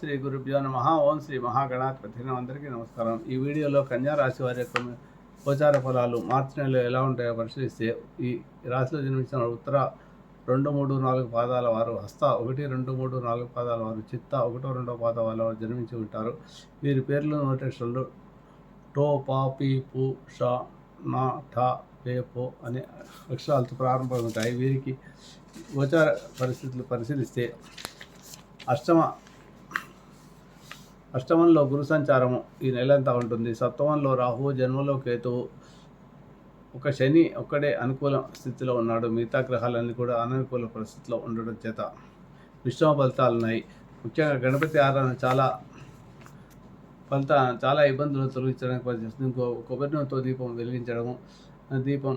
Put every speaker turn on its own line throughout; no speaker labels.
శ్రీ గురుభ్యో నమ. ఓం శ్రీ మహాగణాధిపతి అందరికీ నమస్కారం. ఈ వీడియోలో కన్యా రాశి వారి యొక్క గోచార ఫలాలు మార్చి నెలలో ఎలా ఉంటాయో పరిశీలిస్తే ఈ రాశిలో జన్మించిన ఉత్తర రెండు మూడు నాలుగు పాదాల వారు హస్త ఒకటి రెండు మూడు నాలుగు పాదాల వారు చిత్త ఒకటో రెండో పాదాల వారు జన్మించి ఉంటారు. వీరి పేర్లు నోటేషన్లు టో పా పీ పు షా నా ఠా పే పో అనే అక్షరాలతో ప్రారంభమవుతాయి వీరికి గోచార పరిస్థితులు పరిశీలిస్తే అష్టమ అష్టమంలో గురు సంచారము ఈ నెలంతా ఉంటుంది. సప్తమంలో రాహువు జన్మలో కేతువు. ఒక శని ఒక్కడే అనుకూల స్థితిలో ఉన్నాడు. మిగతా గ్రహాలన్నీ కూడా అననుకూల పరిస్థితిలో ఉండడం చేత మిశ్రమ ఫలితాలు ఉన్నాయి. ముఖ్యంగా గణపతి ఆరాధన చాలా ఫలిత చాలా ఇబ్బందులు తొలగించడానికి పనిచేస్తుంది ఇంకో కొబ్బరి నూనెతో దీపం వెలిగించడము దీపం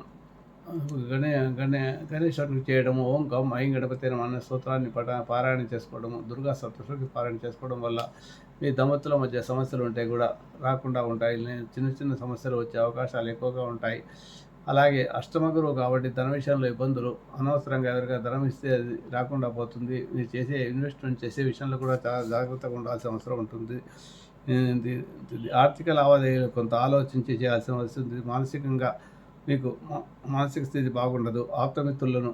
గణే గణే గణేశ్వరునికి చేయడము ఓం గం ఐం గణపతి అన్న స్తోత్రాన్ని పట పారాయణ చేసుకోవడము దుర్గా సప్తశుడికి పారాయణ చేసుకోవడం వల్ల మీ దంపతుల మధ్య సమస్యలు ఉంటాయి కూడా రాకుండా ఉంటాయి. చిన్న చిన్న సమస్యలు వచ్చే అవకాశాలు ఎక్కువగా ఉంటాయి. అలాగే అష్టమ గురువు కాబట్టి ధన విషయంలో ఇబ్బందులు అనవసరంగా ఎవరిగా ధనం ఇస్తే అది రాకుండా పోతుంది. మీరు చేసే ఇన్వెస్ట్మెంట్ చేసే విషయంలో కూడా చాలా జాగ్రత్తగా ఉండాల్సిన అవసరం ఉంటుంది. ఆర్థిక లావాదేవీలు కొంత ఆలోచించి చేయాల్సిన వస్తుంది మానసికంగా మీకు మానసిక స్థితి బాగుండదు. ఆప్తమిత్రులను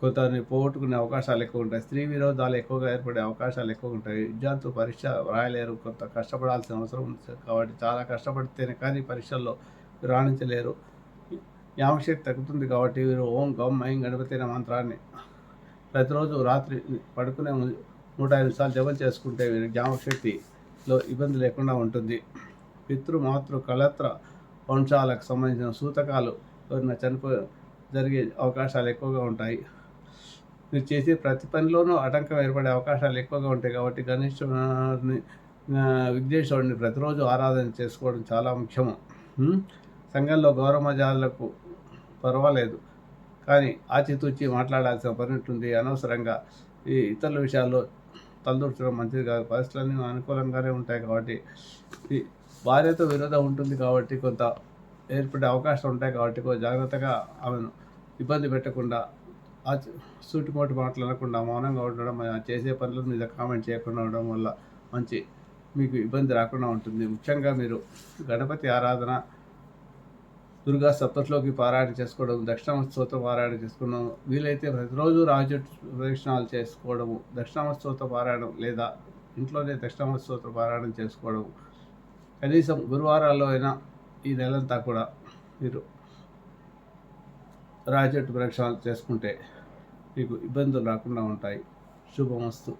కొంతని పోగొట్టుకునే అవకాశాలు ఎక్కువ ఉంటాయి. స్త్రీ విరోధాలు ఎక్కువగా ఏర్పడే అవకాశాలు ఎక్కువ ఉంటాయి. విద్యార్థులు పరీక్ష రాయలేరు. కొంత కష్టపడాల్సిన అవసరం ఉంది కాబట్టి చాలా కష్టపడితేనే కానీ పరీక్షల్లో రాణించలేరు. యామశక్తి తగ్గుతుంది కాబట్టి వీరు ఓం గం ఐం గణపతి అనే మంత్రాన్ని ప్రతిరోజు రాత్రి పడుకునే నూట ఐదు సార్లు జపం చేసుకుంటే వీరి జ్ఞాపకశక్తిలో ఇబ్బంది లేకుండా ఉంటుంది. పితృ మాతృ కళత్ర వంశాలకు సంబంధించిన సూతకాలు ఎవరైనా చనిపో జరిగే అవకాశాలు ఎక్కువగా ఉంటాయి. మీరు చేసే ప్రతి పనిలోనూ ఆటంకం ఏర్పడే అవకాశాలు ఎక్కువగా ఉంటాయి కాబట్టి గణేశ్వరుని విఘ్నేశ్వరుడిని ప్రతిరోజు ఆరాధన చేసుకోవడం చాలా ముఖ్యము. సంఘంలో గౌరవజాలకు పర్వాలేదు. కానీ ఆచితూచి మాట్లాడాల్సిన పని ఉంటుంది. అనవసరంగా ఈ ఇతరుల విషయాల్లో తలదూర్చడం మంచిది కాదు. పరిస్థితులన్నీ అనుకూలంగానే ఉంటాయి కాబట్టి ఈ భార్యతో విరోధం ఉంటుంది కాబట్టి కొంత ఏర్పడే అవకాశాలు ఉంటాయి కాబట్టి కొంచెం జాగ్రత్తగా ఆమెను ఇబ్బంది పెట్టకుండా ఆ సూటిమోటి మాటలు అనకుండా మౌనంగా ఉండడం ఆ చేసే పనుల మీద కామెంట్ చేయకుండా ఉండడం వల్ల మంచి మీకు ఇబ్బంది రాకుండా ఉంటుంది. ముఖ్యంగా మీరు గణపతి ఆరాధన దుర్గా సప్తలోకి పారాయణ చేసుకోవడం దక్షిణామ స్తోత్ర పారాయణ చేసుకోవడం వీలైతే ప్రతిరోజు రాజు ప్రదక్షిణాలు చేసుకోవడము దక్షిణామ స్తోత్ర పారాయణం లేదా ఇంట్లోనే దక్షిణామ స్తోత్ర పారాయణం చేసుకోవడం కనీసం గురువారాల్లో అయినా ఈ నెలంతా కూడా మీరు రాజట్టు ప్రదక్షిణాలు చేసుకుంటే మీకు ఇబ్బందులు రాకుండా ఉంటాయి. శుభమస్తు.